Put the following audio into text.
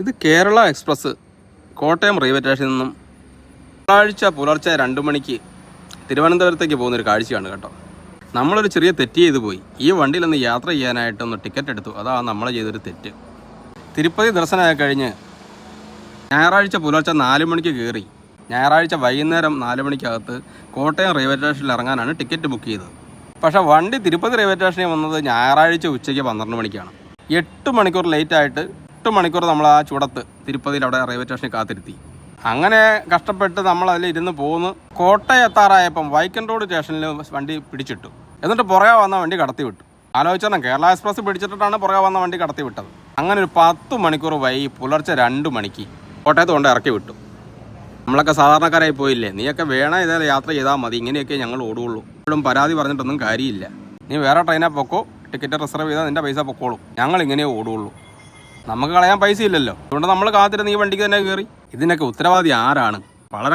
ഇത് Kerala express Kottayam railway സ്റ്റേഷനിൽ നിന്നും തിങ്കളാഴ്ച പുലർച്ചെ രണ്ട് മണിക്ക് തിരുവനന്തപുരത്തേക്ക് പോകുന്നൊരു കാഴ്ചയാണ് കേട്ടോ. നമ്മളൊരു ചെറിയ തെറ്റ് ചെയ്തു പോയി. ഈ വണ്ടിയിലൊന്ന് യാത്ര ചെയ്യാനായിട്ടൊന്ന് ടിക്കറ്റ് എടുത്തു. അതാണ് നമ്മൾ ചെയ്തൊരു തെറ്റ്. തിരുപ്പതി ദർശനമായി കഴിഞ്ഞ് ഞായറാഴ്ച പുലർച്ചെ നാല് മണിക്ക് കയറി ഞായറാഴ്ച വൈകുന്നേരം നാല് മണിക്കകത്ത് കോട്ടയം റെയിൽവേ സ്റ്റേഷനിൽ ഇറങ്ങാനാണ് ടിക്കറ്റ് ബുക്ക് ചെയ്തത്. പക്ഷേ വണ്ടി തിരുപ്പതി റെയിൽവേ സ്റ്റേഷനിൽ വന്നത് ഞായറാഴ്ച ഉച്ചയ്ക്ക് പന്ത്രണ്ട് മണിക്കാണ്. എട്ട് മണിക്കൂർ ലേറ്റ് ആയിട്ട് എട്ട് മണിക്കൂർ നമ്മൾ ആ ചുടത്ത് തിരുപ്പതിയിൽ അവിടെ റെയിൽവേ സ്റ്റേഷനിൽ കാത്തിരുത്തി. അങ്ങനെ കഷ്ടപ്പെട്ട് നമ്മൾ അതിൽ ഇരുന്ന് പോന്ന് കോട്ടയത്താറായപ്പം വൈക്കൻ റോഡ് സ്റ്റേഷനിൽ വണ്ടി പിടിച്ചിട്ടു. എന്നിട്ട് പുറകെ വന്ന വണ്ടി കടത്തി വിട്ടു. ആലോചിച്ചാൽ കേരള എക്സ്പ്രസ് പിടിച്ചിട്ടാണ് പുറകെ വന്ന വണ്ടി കടത്തി വിട്ടത്. അങ്ങനെ ഒരു പത്ത് മണിക്കൂർ വൈ പുലർച്ചെ രണ്ട് മണിക്ക് കോട്ടയത്ത് കൊണ്ട് ഇറക്കി വിട്ടു. നമ്മളൊക്കെ സാധാരണക്കാരായി പോയില്ലേ? നീയൊക്കെ വേണം ഇതേ യാത്ര ചെയ്താൽ മതി. ഇങ്ങനെയൊക്കെ ഞങ്ങൾ ഓടുകയുള്ളൂ ഇപ്പോഴും പരാതി പറഞ്ഞിട്ടൊന്നും കാര്യമില്ല. നീ വേറെ ട്രെയിനെ പൊക്കോ ടിക്കറ്റ് റിസർവ് ചെയ്താൽ നിന്റെ പൈസ പൊക്കോളൂ. ഞങ്ങൾ ഇങ്ങനെ ഓടുകയുള്ളൂ നമുക്ക് കളയാൻ പൈസ ഇല്ലല്ലോ അതുകൊണ്ട് നമ്മൾ കാത്തിരുന്ന് ഈ വണ്ടിക്ക് തന്നെ കയറി ഇതിനൊക്കെ ഉത്തരവാദി ആരാണ്? വളരെ